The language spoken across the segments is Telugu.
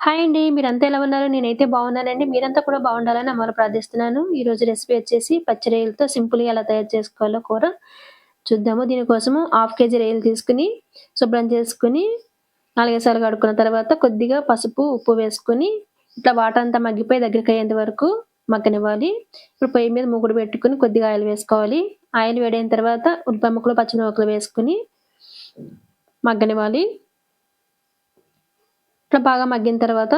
హాయ్ అండి. మీరంతా ఎలా ఉన్నారు? నేనైతే బాగున్నానండి. మీరంతా కూడా బాగుండాలని అమలు ప్రార్థిస్తున్నాను. ఈరోజు రెసిపీ వచ్చేసి పచ్చి రొయ్యలతో సింపుల్‌గా ఎలా తయారు చేసుకోవాలో కూర చూద్దాము. దీనికోసము హాఫ్ కేజీ రొయ్యలు తీసుకొని శుభ్రం చేసుకొని నాలుగేసార్లు కడుక్కున్న తర్వాత కొద్దిగా పసుపు, ఉప్పు వేసుకొని ఇట్లా వాటర్ అంతా మగ్గిపోయి దగ్గరికి అయ్యేంత వరకు మగ్గనివ్వాలి. ఇప్పుడు పొయ్యి మీద మూకుడు పెట్టుకొని కొద్దిగా ఆయిల్ వేసుకోవాలి. ఆయిల్ వేడైన తర్వాత ఉల్లిపాయ ముక్కలు, పచ్చిమిరపక్కలు వేసుకొని మగ్గనివ్వాలి. ఇట్లా బాగా మగ్గిన తర్వాత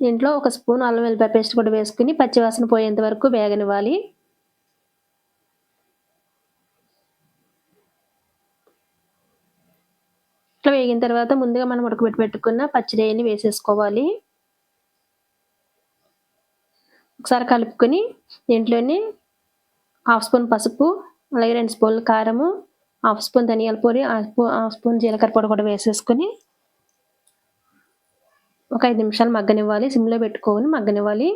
దీంట్లో ఒక స్పూన్ అల్లం వెల్లిపాయ పేస్ట్ కూడా వేసుకుని పచ్చివాసన పోయేంత వరకు వేగనివ్వాలి. ఇట్లా వేగిన తర్వాత ముందుగా మనం ఉడకబెట్టి పెట్టుకున్న పచ్చిరేయని వేసేసుకోవాలి. ఒకసారి కలుపుకొని దీంట్లోనే హాఫ్ స్పూన్ పసుపు అలాగే రెండు స్పూన్లు కారము హాఫ్ స్పూన్ ధనియాల పొడి హాఫ్ స్పూన్ జీలకర్ర పొడి కూడా వేసేసుకొని ఒక ఐదు నిమిషాలు మగ్గనివ్వాలి. సిమ్లో పెట్టుకొని మగ్గనివ్వాలి.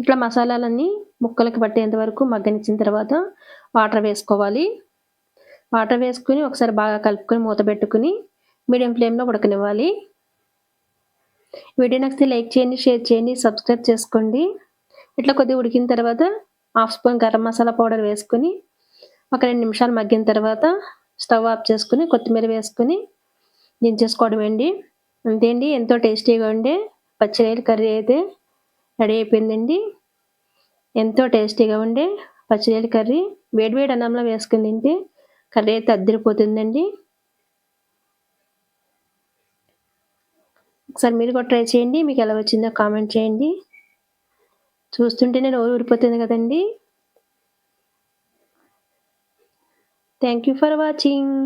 ఇట్లా మసాలాలన్నీ ముక్కలకి పట్టేంత వరకు మగ్గనిచ్చిన తర్వాత వాటర్ వేసుకోవాలి. వాటర్ వేసుకుని ఒకసారి బాగా కలుపుకొని మూత పెట్టుకుని మీడియం ఫ్లేమ్లో ఉడకనివ్వాలి. వీడియో నచ్చితే లైక్ చేయండి షేర్ చేయండి సబ్స్క్రైబ్ చేసుకోండి. ఇట్లా కొద్దిగా ఉడికిన తర్వాత half spoon garam masala powder వేసుకుని ఒక రెండు నిమిషాలు మగ్గిన తర్వాత స్టవ్ ఆఫ్ చేసుకుని కొత్తిమీర వేసుకుని దించేసుకోవడం అండి. అంతే అండి ఎంతో టేస్టీగా ఉండే పచ్చిరాయలు కర్రీ అయితే రెడీ అయిపోయిందండి. ఎంతో టేస్టీగా ఉండే పచ్చిరొయ్యల కర్రీ వేడివేడి అన్నంలో వేసుకుని తింటే కర్రీ అయితే అద్దరిపోతుందండి. ఒకసారి మీరు కూడా ట్రై చేయండి మీకు ఎలా వచ్చిందో కామెంట్ చేయండి. చూస్తుంటేనే నోరు ఊరిపోతుంది కదండి. Thank you for watching